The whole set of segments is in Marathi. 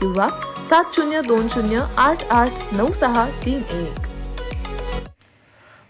किंवा सात शून्य दोन शून्य आठ आठ नऊ सहा तीन एक.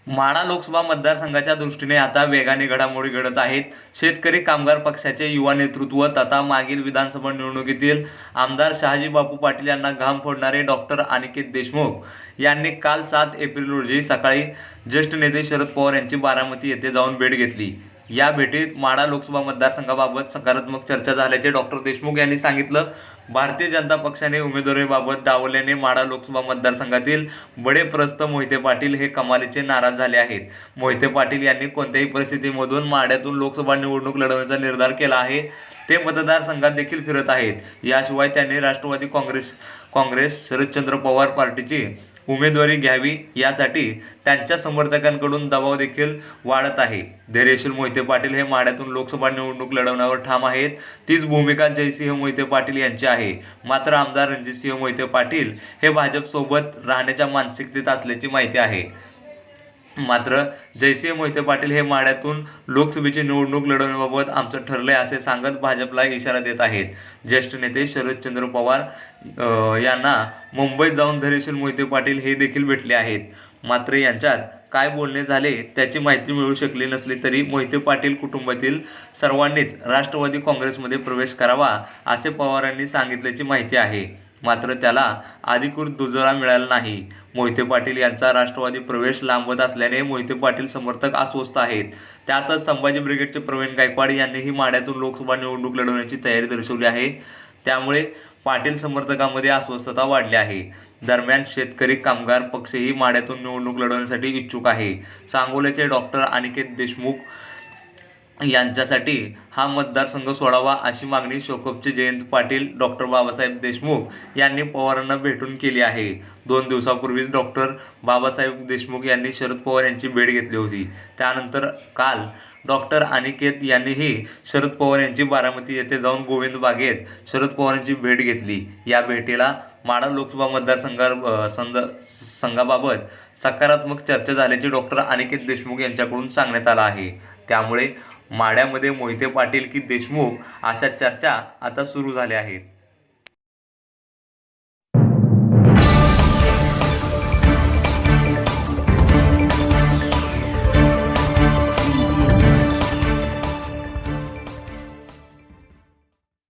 माणा लोकसभा मतदारसंघाच्या दृष्टीने आता वेगाने घडामोडी घडत आहेत. शेतकरी कामगार पक्षाचे युवा नेतृत्व तथा मागील विधानसभा निवडणुकीतील आमदार शहाजी बापू पाटील यांना घाम फोडणारे डॉक्टर अनिकेत देशमुख यांनी काल सात एप्रिल रोजी सकाळी ज्येष्ठ नेते शरद पवार यांची बारामती येथे जाऊन भेट घेतली. या भेटीत माडा लोकसभा मतदारसंघाबाबत सकारात्मक चर्चा झाल्याचे डॉक्टर देशमुख यांनी सांगितलं. भारतीय जनता पक्षाने उमेदवारीबाबत डावल्याने माडा लोकसभा मतदारसंघातील बडे प्रस्थ मोहिते पाटील हे कमालीचे नाराज झाले आहेत. मोहिते पाटील यांनी कोणत्याही परिस्थितीमधून माढ्यातून लोकसभा निवडणूक लढवण्याचा निर्धार केला आहे ते मतदारसंघात देखील फिरत आहेत. याशिवाय त्यांनी राष्ट्रवादी काँग्रेस काँग्रेस शरदचंद्र पवार पार्टीची उमेदवारी घ्यावी यासाठी त्यांच्या समर्थकांकडून दबाव देखील वाढत आहे. धैर्यशील मोहिते पाटील हे माड्यातून लोकसभा निवडणूक लढवण्यावर ठाम आहेत. तीच भूमिका जयसिंह मोहिते पाटील यांची आहे. मात्र आमदार रणजितसिंह मोहिते पाटील हे भाजपसोबत राहण्याच्या मानसिकतेत असल्याची माहिती आहे. मात्र जयसिंह मोहिते पाटील हे माड्यातून लोकसभेची निवडणूक लढवण्याबाबत आमचं ठरलंय असे सांगत भाजपला इशारा देत आहेत. ज्येष्ठ नेते शरदचंद्र पवार यांना मुंबईत जाऊन धरेशील मोहिते पाटील हे देखील भेटले आहेत. मात्र यांच्यात काय बोलणे झाले त्याची माहिती मिळू शकली नसली तरी मोहिते पाटील कुटुंबातील सर्वांनीच राष्ट्रवादी काँग्रेसमध्ये प्रवेश करावा असे पवारांनी सांगितल्याची माहिती आहे. मात्र त्याला अधिकृत दुजोरा मिळाला नाही. मोहिते पाटील यांचा राष्ट्रवादी प्रवेश लांबत असल्याने मोहिते पाटील समर्थक अस्वस्थ आहेत. त्यातच संभाजी ब्रिगेडचे प्रवीण गायकवाड यांनीही माड्यातून लोकसभा निवडणूक लढवण्याची तयारी दर्शवली आहे. त्यामुळे पाटील समर्थकांमध्ये अस्वस्थता वाढली आहे. दरम्यान शेतकरी कामगार पक्षही माड्यातून निवडणूक लढवण्यासाठी इच्छुक आहे. सांगोल्याचे डॉक्टर अनिकेत देशमुख यांच्यासाठी हा मतदारसंघ सोडावा अशी मागणी शोकोपचे जयंत पाटील डॉक्टर बाबासाहेब देशमुख यांनी पवारांना भेटून केली आहे. दोन दिवसापूर्वीच डॉक्टर बाबासाहेब देशमुख यांनी शरद पवार यांची भेट घेतली होती. त्यानंतर काल डॉक्टर अनिकेत यांनीही शरद पवार यांची बारामती येथे जाऊन गोविंद बागेत शरद पवारांची भेट घेतली. या भेटीला माडा लोकसभा मतदारसंघा संघ संघाबाबत सकारात्मक चर्चा झाल्याचे डॉक्टर अनिकेत देशमुख यांच्याकडून सांगण्यात आलं आहे. त्यामुळे माढ्यामध्ये मोहिते पाटील की देशमुख अशा चर्चा आता सुरू झाल्या आहेत.